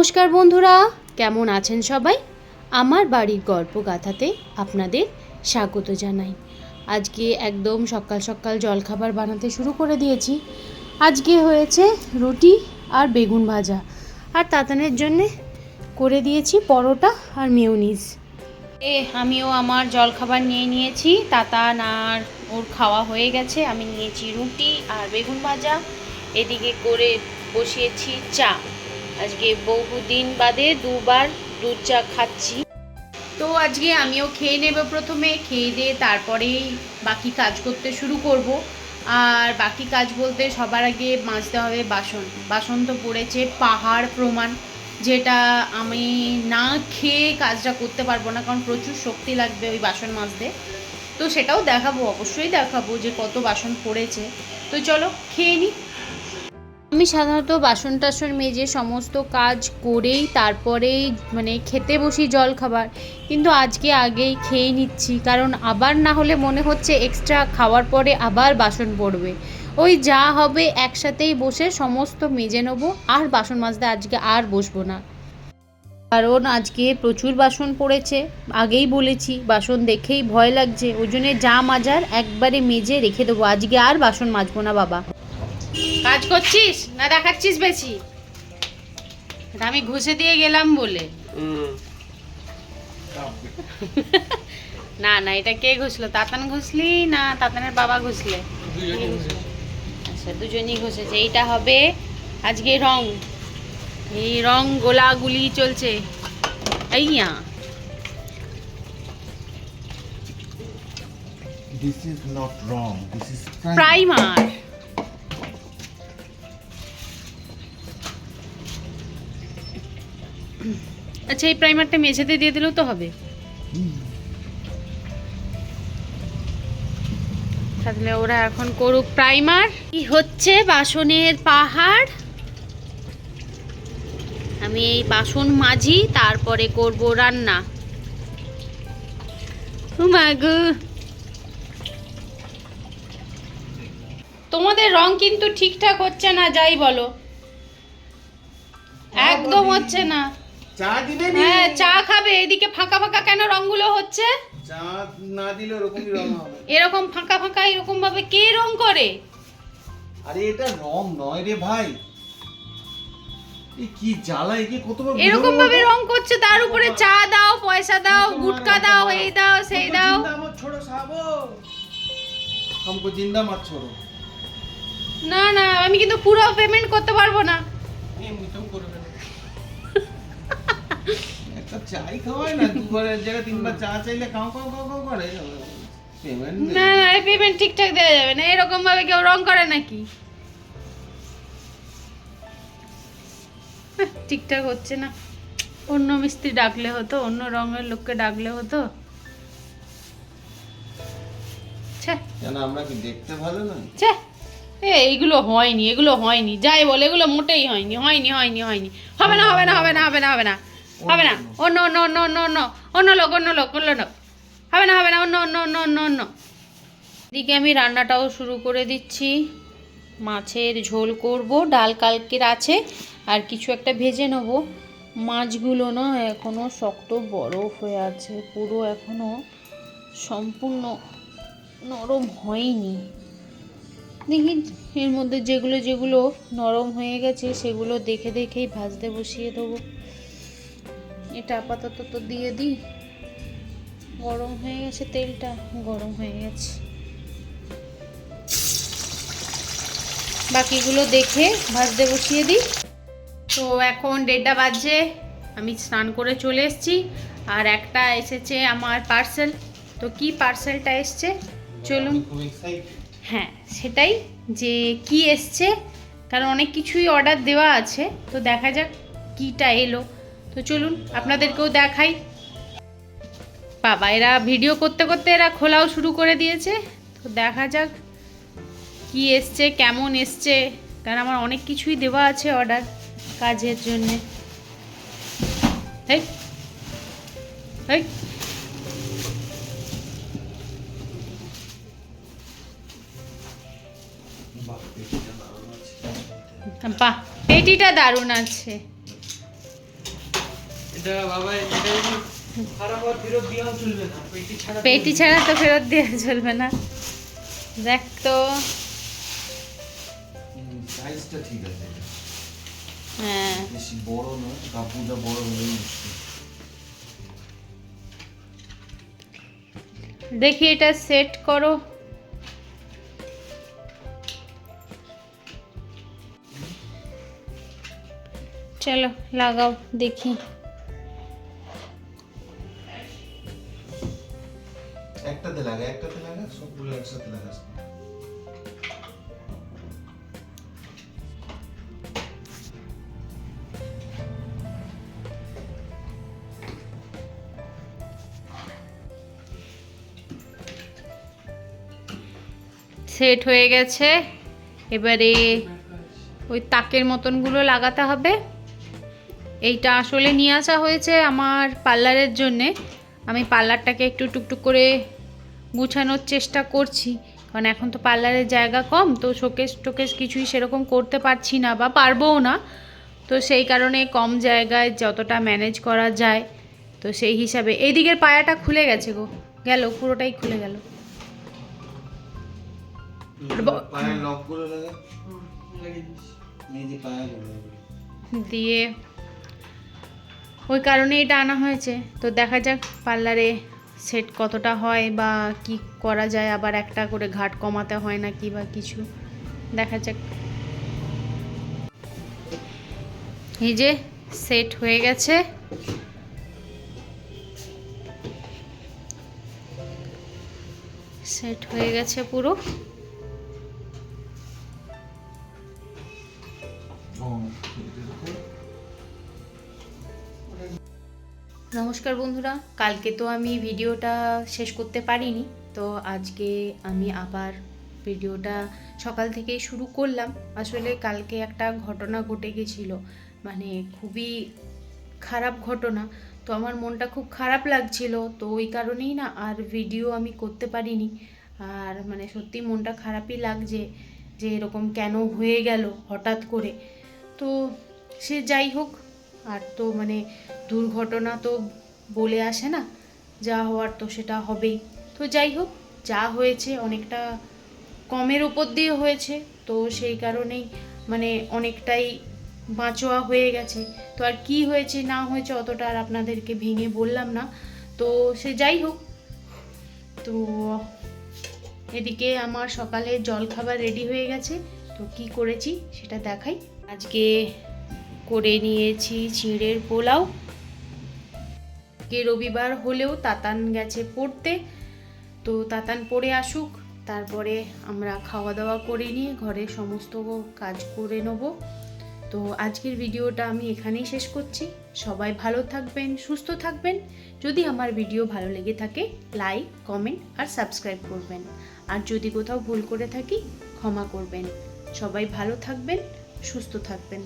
নমস্কার বন্ধুরা, কেমন আছেন সবাই? আমার বাড়ির গল্প গাথাতে আপনাদের স্বাগত জানাই। আজকে একদম সকাল সকাল জলখাবার বানাতে শুরু করে দিয়েছি। আজকে হয়েছে রুটি আর বেগুন ভাজা। আর তাতানের জন্যে করে দিয়েছি পরোটা আর মিউনিস এ, আমিও আমার জলখাবার নিয়ে নিয়েছি। তাতান আর ওর খাওয়া হয়ে গেছে। আমি নিয়েছি রুটি আর বেগুন ভাজা। এদিকে করে বসিয়েছি চা। আজকে বহুদিন বাদে দুবার দুধ চা খাচ্ছি। তো আজকে আমিও খেয়ে নেব প্রথমে, খেয়ে দিয়ে তারপরেই বাকি কাজ করতে শুরু করব। আর বাকি কাজ বলতে সবার আগে মাজতে হবে বাসন। বাসন তো পড়েছে, পাহাড় প্রমাণ, যেটা আমি না খেয়ে কাজটা করতে পারব না, কারণ প্রচুর শক্তি লাগবে ওই বাসন মাজতে। তো সেটাও দেখাবো, অবশ্যই দেখাবো যে কত বাসন পড়েছে। তো চলো, খেয়ে নিই আমি সাধারণত বাসন টাসন মেজে সমস্ত কাজ করেই তারপরেই মানে খেতে বসি জল খাবার কিন্তু আজকে আগেই খেয়ে নিচ্ছি, কারণ আবার না হলে মনে হচ্ছে এক্সট্রা খাওয়ার পরে আবার বাসন পড়বে। ওই যা হবে একসাথেই বসে সমস্ত মেজে নেব, আর বাসন মাজতে আজকে আর বসবো না। কারণ আজকে প্রচুর বাসন পড়েছে, আগেই বলেছি, বাসন দেখেই ভয় লাগছে। ওই জন্য যা মাজার একবারে মেজে রেখে দেবো, আজকে আর বাসন মাজবো না বাবা। কাজ করছিস? না দেখাচ্ছিস বেশি? আমি ঘুষে দিয়ে গেলাম বলে। না না এটা কে ঘুষলো? তাতান ঘুষলি না তাতানের বাবা ঘুষলে? আচ্ছা দুজনই ঘষেছে। এইটা হবে আজকে রং। এই রং গোলাগুলি চলছে। আইয়া This is not wrong. This is prime. Primer আচ্ছা এই প্রাইমারটা মেঝেতে দিয়ে দিলেও তো হবে। তাহলে ওরা এখন করুক প্রাইমার কি হচ্ছে? বাসনের পাহাড়। আমি এই বাসন মাজি, তারপরে করব রান্না। তোমাদের রং কিন্তু ঠিকঠাক হচ্ছে না, যাই বলো। একদম হচ্ছে না। চা দিবে হ্যাঁ চা খাবে এদিকে ফাঁকা ফাঁকা কেন রংগুলো হচ্ছে চা না দিলে ওরকমই রং হবে এরকম ফাঁকা ফাঁকা এরকম ভাবে কে রং করে আরে এটা রং নয় রে ভাই এই কি জ্বালা একে কতবার এরকম ভাবে রং করছে তার উপরে চা দাও পয়সা দাও গুটকা দাও এই দাও সেই দাও मत छोड़ो साहबो हमको जिंदा मत छोड़ो না না আমি কিন্তু পুরো পেমেন্ট করতে পারবো না এমনিতেও করবে না একটা চাই খাওয়ায় না জায়গায় তিনবার চা চাইলে করে। পেমেন্ট না না পেমেন্ট ঠিকঠাক দেওয়া যাবে না এরকম ভাবে কেউ রং করে নাকি? হ্যাঁ, ঠিকঠাক হচ্ছে না। অন্য মিস্ত্রি ডাকলে হতো অন্য রঙের লোককে ডাকলে হতো। আমরা কি দেখতে ভালো না এ এইগুলো হয়নি এগুলো হয়নি যাই বলে এগুলো মোটেই হয়নি হয়নি হয়নি হয়নি। হবে না হবে না হবে না হবে না হবে না। হবে না। অন্য অন্য অন্য অন্য অন্য অন্য লোক অন্য লোক অন্য লোক হবে না হবে না। অন্য অন্য অন্য অন্য অন্য এদিকে আমি রান্নাটাও শুরু করে দিচ্ছি। মাছের ঝোল করব। ডাল কালকের আছে। আর কিছু একটা ভেজে নেব। মাছগুলো না এখনও শক্ত বরফ হয়ে আছে। পুরো এখনও সম্পূর্ণ নরম হয়নি। দেখি এর মধ্যে যেগুলো যেগুলো নরম হয়ে গেছে, সেগুলো দেখে দেখেই ভাজতে বসিয়ে দেবো। এটা আপাতত তো দিয়ে দিই। গরম হয়ে গেছে তেলটা গরম হয়ে গেছে। বাকিগুলো দেখে ভাজতে বসিয়ে দিই। তো এখন দেড়টা বাজছে আমি স্নান করে চলে এসেছি। আর একটা এসেছে আমার পার্সেল তো কি পার্সেলটা এসছে? চলুন। হ্যাঁ সেটাই যে কি এসছে। কারণ অনেক কিছুই অর্ডার দেওয়া আছে। তো দেখা যাক কিটা এলো। তো চলুন আপনাদেরকেও দেখাই। বাবা, এরা ভিডিও করতে করতে এরা খোলাও শুরু করে দিয়েছে। তো দেখা যাক কি এসছে, কেমন এসছে, কারণ আমার অনেক কিছুই দেওয়া আছে অর্ডার কাজের জন্যে। পেটিটা দারুণ আছে। পেটি ছাড়া তো ফেরত দেওয়া চলবে না। দেখ তো। সাইজটা ঠিক আছে। হ্যাঁ। বেশি বড় নয় কাপড়টা বড় হলেই দেখি এটা সেট করো। চলো লাগাও দেখি। একটাতে লাগা একটাতে লাগা, সবগুলো একসাথে লাগাস সেট হয়ে গেছে। এবারে ওই তাকের মতনগুলো লাগাতে হবে। এইটা আসলে নিয়ে আসা হয়েছে আমার পার্লারের জন্যে। আমি পার্লারটাকে একটু টুকটুক করে গুছানোর চেষ্টা করছি। কারণ এখন তো পার্লারের জায়গা কম তো শোকেস টোকেস কিছুই সেরকম করতে পারছি না বা পারবও না। তো সেই কারণে কম জায়গায় যতটা ম্যানেজ করা যায় তো সেই হিসাবে। এই দিকের পায়াটা খুলে গেছে গো। গেল পুরোটাই খুলে গেল। দিয়ে ওই কারণে এটা আনা হয়েছে। তো দেখা যাক পার্লারে সেট কতটা হয় বা কি করা যায়, আবার একটা করে ঘাট কমাতে হয় না কি বা কিছু? দেখা যাক। এই যে সেট হয়ে গেছে। সেট হয়ে গেছে পুরো। নমস্কার বন্ধুরা, কালকে তো আমি ভিডিওটা শেষ করতে পারিনি, তো আজকে আমি আবার ভিডিওটা সকাল থেকেই শুরু করলাম। আসলে কালকে একটা ঘটনা ঘটে গেছিল মানে খুবই খারাপ ঘটনা। তো আমার মনটা খুব খারাপ লাগছিল, তো ওই কারণেই না আর ভিডিও আমি করতে পারিনি। আর মানে সত্যি মনটা খারাপই লাগছে যে এরকম কেন হয়ে গেল হঠাৎ করে। তো সে যাই হোক আর তো মানে দুর্ঘটনা তো বলে আসে না, যা হওয়ার তো সেটা হবেই। তো যাই হোক, যা হয়েছে অনেকটা কমের উপর দিয়ে হয়েছে, তো সেই কারণেই মানে অনেকটাই বাঁচোয়া হয়ে গেছে। তো আর কি হয়েছে, না হয়েছে অতটা আর আপনাদেরকে ভেঙে বললাম না। তো সে যাই হোক, তো এদিকে আমার সকালে জল খাবার রেডি হয়ে গেছে, তো কি করেছি সেটা দেখাই। আজকে করে নিয়েছি চিঁড়ের পোলাও। কে রবিবার হলেও তাতান গেছে পড়তে। তো তাতান পড়ে আসুক, তারপরে আমরা খাওয়া দাওয়া করে নিয়ে ঘরের সমস্ত কাজ করে নেব। তো আজকের ভিডিওটা আমি এখানেই শেষ করছি। সবাই ভালো থাকবেন, সুস্থ থাকবেন। যদি আমার ভিডিও ভালো লেগে থাকে, লাইক, কমেন্ট আর সাবস্ক্রাইব করবেন। আর যদি কোথাও ভুল করে থাকি, ক্ষমা করবেন। সবাই ভালো থাকবেন, সুস্থ থাকবেন।